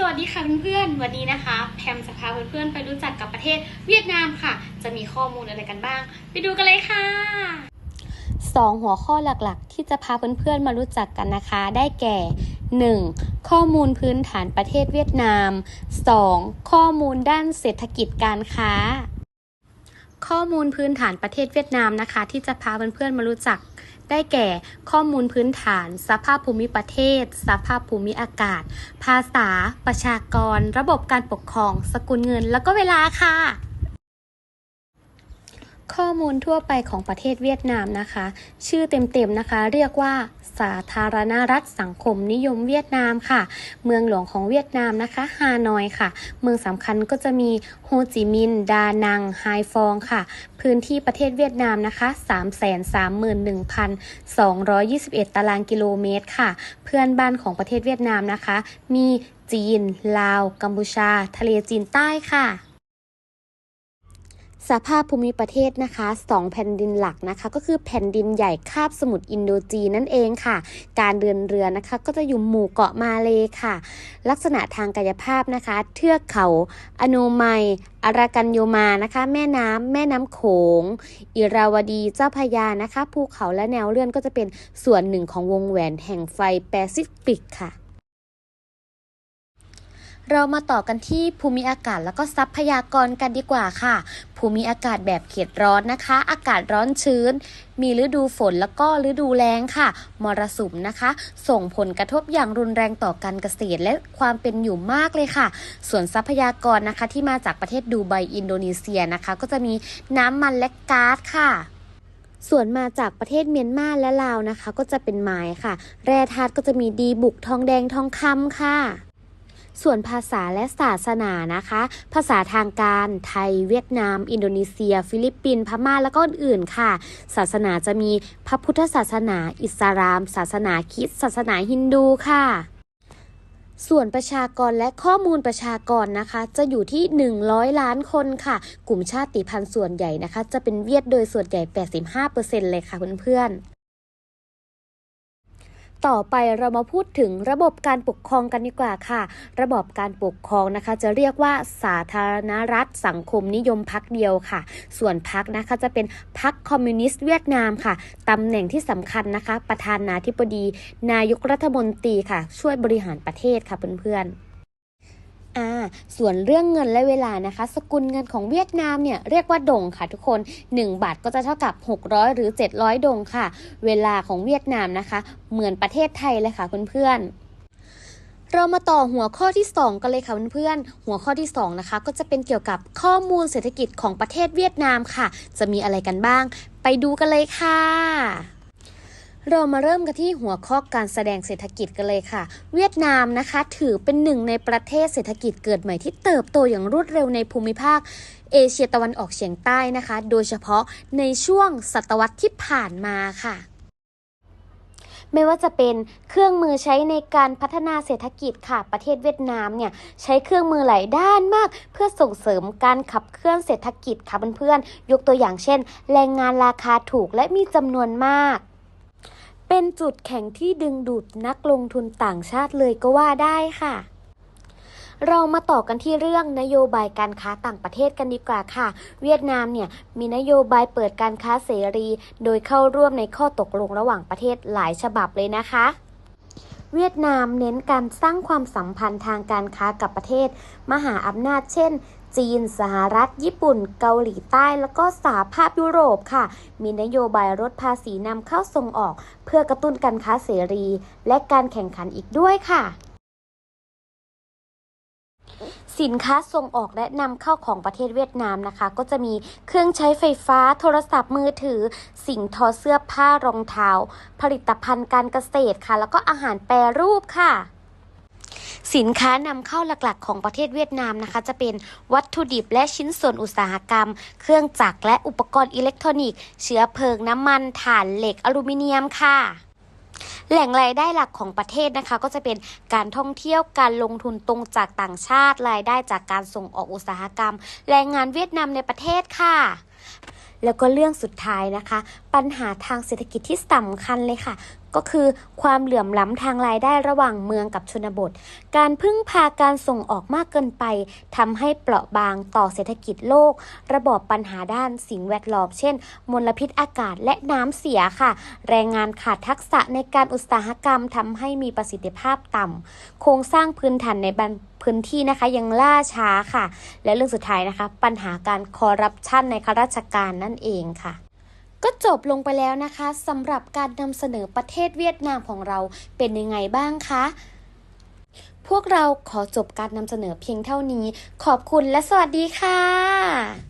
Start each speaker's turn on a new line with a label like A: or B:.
A: สวัสดีค่ะเพื่อนๆ วันนี้นะคะ แพมจะพาเพื่อนๆ ไปรู้จักกับประเทศเวียดนามค่ะ จะมีข้อมูลอะไรกันบ้าง ไปดูกันเลยค่ะ
B: สองหัวข้อหลักๆ ที่จะพาเพื่อนๆ มารู้จักกันนะคะ ได้แก่ 1. ข้อมูลพื้นฐานประเทศเวียดนาม 2. ข้อมูลด้านเศรษฐกิจการค้า ข้อมูลพื้นฐานประเทศเวียดนามนะคะ ที่จะพาเพื่อนๆมารู้จักได้แก่ข้อมูลพื้นฐาน สภาพภูมิประเทศ สภาพภูมิอากาศ ภาษา ประชากร ระบบการปกครอง สกุลเงิน แล้วก็เวลาค่ะ ข้อมูลทั่วไปของประเทศเวียดนามนะคะ ชื่อเต็มๆนะคะ เรียกว่าสาธารณรัฐสังคมนิยมเวียดนามค่ะ เมืองหลวงของเวียดนามนะคะฮานอยค่ะ เมืองสำคัญก็จะมีโฮจิมินห์ดานังไฮฟองค่ะ พื้นที่ประเทศเวียดนามนะคะ331,221 ตารางกิโลเมตรค่ะ เพื่อนบ้านของประเทศเวียดนามนะคะ มีจีน ลาว กัมพูชา ทะเลจีนใต้ค่ะ สภาพภูมิประเทศนะคะสองแผ่นดินหลักนะคะ ก็คือแผ่นดินใหญ่คาบสมุทรอินโดจีนนั่นเองค่ะ การเดินเรือนะคะ ก็จะอยู่หมู่เกาะมาเลค่ะ ลักษณะทางกายภาพนะคะ เทือกเขาอโนไมยอารากันโยมานะคะ แม่น้ำแม่น้ำโขง อิราวดีเจ้าพยานะคะภูเขาและแนวเลื่อนก็จะเป็นส่วนหนึ่งของวงแหวนแห่งไฟแปซิฟิกค่ะ เรามาต่อกันที่ภูมิอากาศแล้วก็ทรัพยากรกันดีกว่าค่ะ ภูมิอากาศแบบเขตร้อนนะคะ อากาศร้อนชื้น มีฤดูฝนแล้วก็ฤดูแล้งค่ะ มรสุมนะคะ ส่งผลกระทบอย่างรุนแรงต่อการเกษตรและความเป็นอยู่มากเลยค่ะ ส่วนทรัพยากรนะคะที่มาจากประเทศดูไบอินโดนีเซียนะคะ ก็จะมีน้ำมันและก๊าซค่ะส่วนมาจากประเทศเมียนมาและลาวนะคะ ก็จะเป็นไม้ค่ะ แร่ธาตุก็จะมีดีบุกทองแดงทองคำค่ะ ส่วนภาษาและศาสนานะคะ ภาษาทางการไทยเวียดนาม อินโดนีเซีย ฟิลิปปินส์พม่าแล้วก็อื่นๆค่ะ ศาสนาจะมีพระพุทธศาสนา อิสลาม ศาสนาคริสต์ศาสนาฮินดูค่ะส่วนประชากรและข้อมูลประชากรนะคะ จะอยู่ที่ 100 ล้านคนค่ะ กลุ่มชาติพันธุ์ส่วนใหญ่นะคะ จะเป็นเวียดโดยส่วนใหญ่ 85%เลยค่ะเพื่อนๆ ต่อไปเรามาพูดถึงระบบการปกครองกันดีกว่าค่ะ ระบบการปกครองนะคะ จะเรียกว่าสาธารณรัฐสังคมนิยมพักเดียวค่ะ ส่วนพักนะคะจะเป็นพักคอมมิวนิสต์เวียดนามค่ะตำแหน่งที่สำคัญนะคะ ประธานาธิบดี นายกรัฐมนตรีค่ะ ช่วยบริหารประเทศค่ะเพื่อนๆ ส่วนเรื่องเงินและเวลานะคะ สกุลเงินของเวียดนามเนี่ยเรียกว่าดงค่ะทุกคน 1 บาทก็จะเท่ากับ 600 หรือ 700 ดงค่ะ เวลาของเวียดนามนะคะ เหมือนประเทศไทยเลยค่ะเพื่อนๆเรามาต่อหัวข้อที่ 2 กันเลยค่ะเพื่อนๆ หัวข้อที่ 2 นะคะ ก็จะเป็นเกี่ยวกับข้อมูลเศรษฐกิจของประเทศเวียดนามค่ะ จะมีอะไรกันบ้าง ไปดูกันเลยค่ะ เรามาเริ่มกันที่หัวข้อการแสดงเศรษฐกิจกันเลยค่ะ เวียดนามนะคะ ถือเป็นหนึ่งในประเทศเศรษฐกิจเกิดใหม่ที่เติบโตอย่างรวดเร็วในภูมิภาคเอเชียตะวันออกเฉียงใต้นะคะ โดยเฉพาะในช่วงศตวรรษที่ผ่านมาค่ะไม่ว่าจะเป็นเครื่องมือใช้ในการพัฒนาเศรษฐกิจค่ะประเทศเวียดนามเนี่ยใช้เครื่องมือหลายด้านมาก เพื่อส่งเสริมการขับเคลื่อนเศรษฐกิจค่ะเพื่อนๆยกตัวอย่างเช่น แรงงานราคาถูกและมีจำนวนมาก เป็นจุดแข็งที่ดึงดูดนักลงทุนต่างชาติเลยก็ว่าได้ค่ะ เรามาต่อกันที่เรื่องนโยบายการค้าต่างประเทศกันดีกว่าค่ะ เวียดนามเนี่ยมีนโยบายเปิดการค้าเสรี โดยเข้าร่วมในข้อตกลงระหว่างประเทศหลายฉบับเลยนะคะเวียดนามเน้นการสร้างความสัมพันธ์ทางการค้ากับประเทศ มหาอำนาจเช่น จีน สหรัฐ ญี่ปุ่น เกาหลีใต้ แล้วก็สหภาพยุโรปค่ะ มีนโยบายลดภาษีนำเข้าส่งออก เพื่อกระตุ้นการค้าเสรี และการแข่งขันอีกด้วยค่ะสินค้าส่งออกและนำเข้าของประเทศเวียดนามนะคะ ก็จะมีเครื่องใช้ไฟฟ้า โทรศัพท์มือถือ สิ่งทอเสื้อผ้ารองเท้า ผลิตภัณฑ์การเกษตรค่ะ แล้วก็อาหารแปรรูปค่ะ สินค้านำเข้าหลักๆ ของประเทศเวียดนามนะคะ จะเป็นวัตถุดิบและชิ้นส่วนอุตสาหกรรม เครื่องจักรและอุปกรณ์อิเล็กทรอนิกส์เชื้อเพลิงน้ำมันถ่านเหล็กอลูมิเนียมค่ะแหล่งรายได้หลักของประเทศนะคะ ก็จะเป็นการท่องเที่ยวการลงทุนตรงจากต่างชาติ รายได้จากการส่งออกอุตสาหกรรม แรงงานเวียดนามในประเทศค่ะ แล้วก็เรื่องสุดท้ายนะคะ ปัญหาทางเศรษฐกิจที่สำคัญเลยค่ะ ก็คือความเหลื่อมล้ำทางรายได้ระหว่างเมืองกับชนบท การพึ่งพาการส่งออกมากเกินไปทำให้เปราะบางต่อเศรษฐกิจโลก ระบอบปัญหาด้านสิ่งแวดล้อมเช่น มลพิษอากาศและน้ำเสียค่ะ แรงงานขาดทักษะในการอุตสาหกรรมทำให้มีประสิทธิภาพต่ำโครงสร้างพื้นฐานในบัน พื้นที่นะคะยังล่าช้าค่ะ และเรื่องสุดท้ายนะคะ ปัญหาการคอร์รัปชันในข้าราชการนั่นเองค่ะก็จบลงไปแล้วนะคะสำหรับการนำเสนอประเทศเวียดนามของเราเป็นยังไงบ้างคะ พวกเราขอจบการนำเสนอเพียงเท่านี้ ขอบคุณและสวัสดีค่ะ